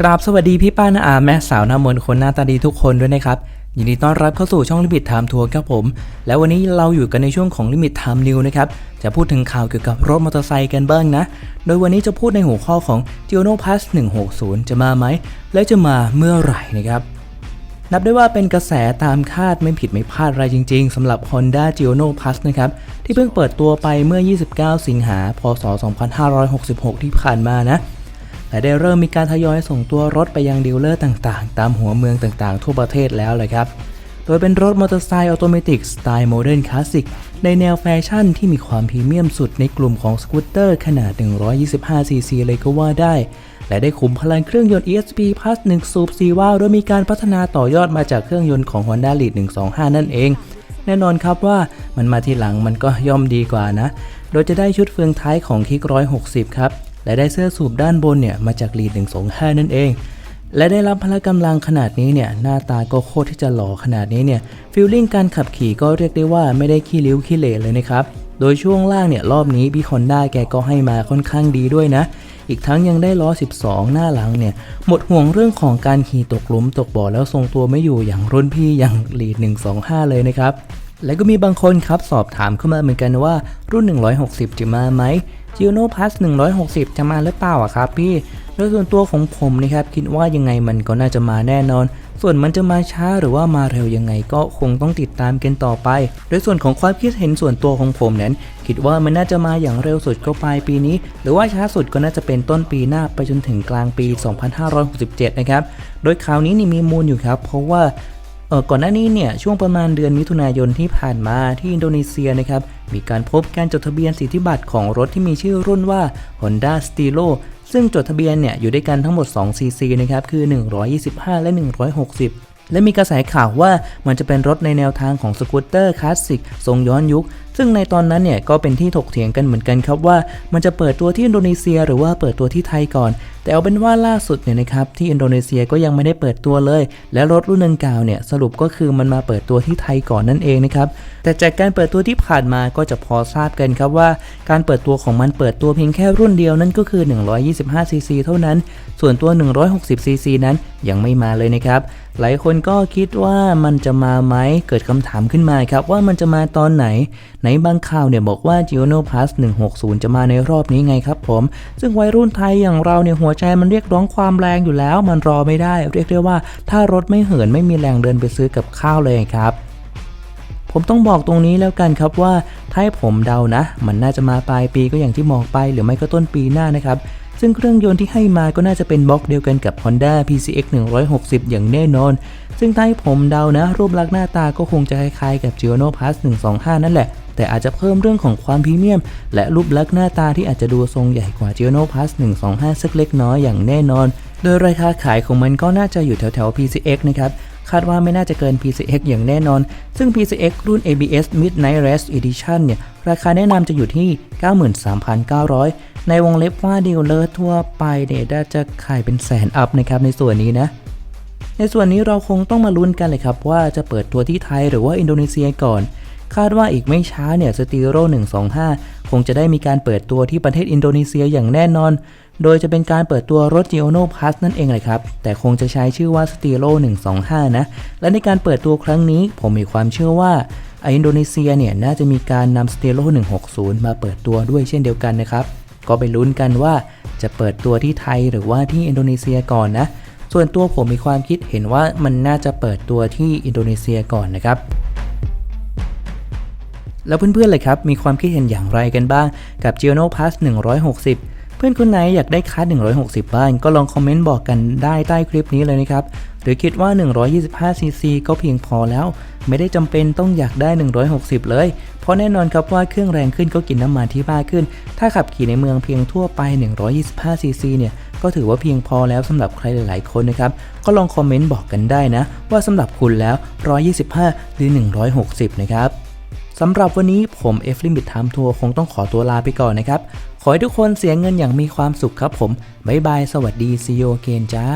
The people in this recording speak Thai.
กราบสวัสดีพี่ป้านาอาแม่สาวหน้ามนคนหน้าตาดีทุกคนด้วยนะครับ ยินดีต้อนรับเข้าสู่ช่องลิมิตไทม์ทัวร์ครับผม แล้ววันนี้เราอยู่กันในช่วงของลิมิตไทม์นิวนะครับ จะพูดถึงข่าวเกี่ยวกับรถมอเตอร์ไซค์กันบ้างนะ โดยวันนี้จะพูดในหัวข้อของ g i o n o Plus 160 จะมาไหม และจะมาเมื่อไหร่นะครับ นับได้ว่าเป็นกระแสตามคาดไม่ผิดไม่พลาดอะไรจริง ๆสำหรับ Honda g i o n o Plus นะครับที่เพิ่งเปิดตัวไปเมื่อ 29 สิงหา พศ 2566 ที่ผ่านมานะ และได้เริ่มมีการทยอยส่งตัวรถไปยังดีลเลอร์ต่างๆ ตามหัวเมืองต่างๆ ทั่วประเทศแล้วเลยครับ โดยเป็นรถมอเตอร์ไซค์ออโตเมติกสไตล์โมเดิร์นคลาสสิกในแนวแฟชั่นที่มีความพรีเมียมสุดในกลุ่มของสกูตเตอร์ขนาด 125cc เลยก็ว่าได้ และได้ขุมพลังเครื่องยนต์ ESP Plus 1 สูบ4วาล์วโดยมีการพัฒนาต่อยอดมาจากเครื่องยนต์ของ Honda Lead 125 นั่นเอง แน่นอนครับว่ามันมาทีหลังมันก็ย่อมดีกว่านะ โดยจะได้ชุดเฟืองท้ายของคิก160 ครับ และได้เสื้อสูบด้านบนเนี่ยมาจาก Lead 125นั่นเอง และได้รับพละกำลังขนาดนี้เนี่ยหน้าตาก็โคตรที่จะหล่อขนาดนี้เนี่ยฟีลลิ่งการขับขี่ก็เรียกได้ว่าไม่ได้ขี้ริ้วขี้เหร่เลยนะครับโดยช่วงล่างเนี่ยรอบนี้พี่คอนด้าแกก็ให้มาค่อนข้างดีด้วยนะ อีกทั้งยังได้ล้อ 12 หน้าหลังเนี่ย หมดห่วงเรื่องของการขี่ตกหลุมตกบ่อแล้วทรงตัวไม่อยู่อย่างรุ่นพี่อย่างลีด 125 เลยนะครับ และก็มีบางคนครับสอบถามเข้ามาเหมือนกันว่ารุ่น 160 จะมาไหม g i o n o Plus 160 จะมาหรือเปล่าอะครับพี่ โดยส่วนตัวของผมนะครับคิดว่ายังไงมันก็น่าจะมาแน่นอน ส่วนมันจะมาช้าหรือว่ามาเร็วยังไงก็คงต้องติดตามกันต่อไป โดยส่วนของความคิดเห็นส่วนตัวของผมนั้น คิดว่ามันน่าจะมาอย่างเร็วสุดก็ปลายปีนี้ หรือว่าช้าสุดก็น่าจะเป็นต้นปีหน้าไปจนถึงกลางปี 2567 นะครับ โดยข่าวนี้นี่มีมูลอยู่ครับ เพราะว่า ก่อนหน้านี้เนี่ยช่วงประมาณเดือนมิถุนายนที่ผ่านมาที่อินโดนีเซียนะครับมีการพบการจดทะเบียนสิทธิบัตรของรถที่มีชื่อรุ่นว่า Honda Stilo ซึ่งจดทะเบียนเนี่ยอยู่ด้วยกันทั้งหมด2 cc นะครับคือ 125 และ 160และมีกระแสข่าวว่ามันจะเป็นรถในแนวทางของสกูตเตอร์คลาสสิกทรงย้อนยุค ซึ่งในตอนนั้นเนี่ยก็เป็นที่ถกเถียงกันเหมือนกันครับว่า มันจะเปิดตัวที่อินโดนีเซีย หรือว่าเปิดตัวที่ไทยก่อน แต่เอาเป็นว่าล่าสุดเนี่ยนะครับที่อินโดนีเซียก็ยังไม่ได้เปิดตัวเลย และรถรุ่นดังกล่าวเนี่ยสรุปก็คือมันมาเปิดตัวที่ไทยก่อนนั่นเองนะครับแต่จากการเปิดตัวที่ผ่านมาก็จะพอทราบกันครับว่า การเปิดตัวของมันเปิดตัวเพียงแค่รุ่นเดียวนั่นก็คือ 125cc เท่านั้น ส่วนตัว 160cc นั้นยังไม่มาเลยนะครับหลายคนก็คิดว่ามันจะมาไหมเกิดคำถามขึ้นมาครับว่ามันจะมาตอนไหนในบางข่าวเนี่ยบอกว่า g i o n o Plus 160 จะมาในรอบนี้ไงครับผม ซึ่งวัยรุ่นไทยอย่างเราเนี่ยหัวใจมันเรียกร้องความแรงอยู่แล้ว มันรอไม่ได้ เรียกได้ว่าถ้ารถไม่เหินไม่มีแรงเดินไปซื้อกับข้าวเลยครับผมต้องบอกตรงนี้แล้วกันครับว่าถ้าผมเดานะ มันน่าจะมาปลายปีก็อย่างที่บอกไปหรือไม่ก็ต้นปีหน้านะครับ ซึ่งเครื่องยนต์ที่ให้มาก็น่าจะเป็นบล็อกเดียวกันกับ Honda PCX 160 อย่างแน่นอน ซึ่งถ้าผมเดานะ รูปลักษณ์หน้าตาก็คงจะคล้ายๆกับ g i o n o Plus 125 นั่นแหละ แต่อาจจะเพิ่มเรื่องของความพรีเมียม และรูปลักษณ์หน้าตาที่อาจจะดูทรงใหญ่กว่า g i o n o Plus 125 สักเล็กน้อยอย่างแน่นอน โดยราคาขายของมันก็น่าจะอยู่แถวๆ PCX นะครับคาดว่าไม่น่าจะเกิน PCX อย่างแน่นอน ซึ่ง PCX รุ่น ABS Midnight Race Edition เนี่ย ราคาแนะนำจะอยู่ที่ 93,900 ในวงเล็บว่าดีลเลอร์ทั่วไปเนี่ยน่าจะขายเป็นแสนอัพนะครับในส่วนนี้นะ ในส่วนนี้เราคงต้องมาลุ้นกันเลยครับว่าจะเปิดตัวที่ไทยหรือว่าอินโดนีเซียก่อน คาดว่าอีกไม่ช้าเนี่ยสตีโร่125 คงจะได้มีการเปิดตัวที่ประเทศอินโดนีเซียอย่างแน่นอน โดยจะเป็นการเปิดตัวรถ g i o n o Plus นั่นเองเลยครับ แต่คงจะใช้ชื่อว่า s t i l o 125 นะ และในการเปิดตัวครั้งนี้ ผมมีความเชื่อว่าอินโดนีเซียเนี่ยน่าจะมีการนำ s t i l o 160 มาเปิดตัวด้วยเช่นเดียวกันนะครับ ก็ไปลุ้นกันว่าจะเปิดตัวที่ไทยหรือว่าที่อินโดนีเซียก่อนนะ ส่วนตัวผมมีความคิดเห็นว่ามันน่าจะเปิดตัวที่อินโดนีเซียก่อนนะครับ แล้วเพื่อนๆเลยครับ มีความคิดเห็นอย่างไรกันบ้างกับ g i o n o Plus 160 เพื่อนคนไหนอยากได้คัส160 บ้าง ก็ลองคอมเมนต์บอกกันได้ใต้คลิปนี้เลยนะครับ หรือคิดว่า 125cc ก็เพียงพอแล้ว ไม่ได้จำเป็นต้องอยากได้ 160 เลย เพราะแน่นอนครับว่าเครื่องแรงขึ้นก็กินน้ำมันที่มากขึ้น ถ้าขับขี่ในเมืองเพียงทั่วไป 125cc เนี่ยก็ถือว่าเพียงพอแล้วสำหรับใครหลาย ๆ คนนะครับ ก็ลองคอมเมนต์บอกกันได้นะ ว่าสำหรับคุณแล้ว 125 หรือ 160 นะครับ สำหรับวันนี้ผมเอฟลิมิตไทม์ทัวร์คงต้องขอตัวลาไปก่อนนะครับ ขอให้ทุกคนเสียเงินอย่างมีความสุขครับผม บ๊ายบาย สวัสดีซีโอเกนจ้า